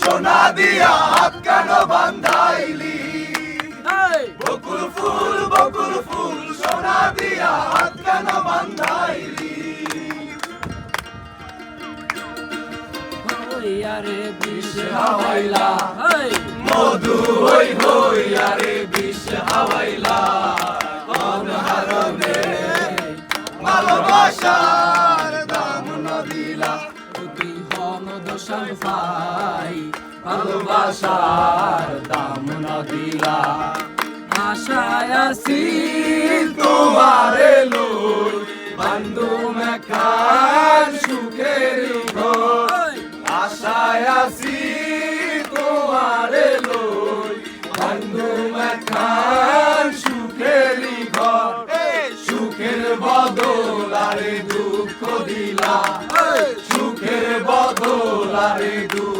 সোনা দিয়া হাত কেন বান্ধাইলি? বকুল ফুল বকুল ফুল সোনা দিয়া হাত কেন বান্ধাইলি? আরে বিষ হাওয়াইলা। মধু হই হই আরে বিষ হাওয়াইলা। কোন হারমে হন দোষার ভালোবাসার দাম না দিলা। আশায় আছি তোমারে লই বন্ধু মেখান সুখের ঘর। আশায় আছি তোমারে লই বন্ধু মেখান সুখের ঘর। সুখের বদল দুঃখ দিলা। সুখের বদল আরে দুঃখ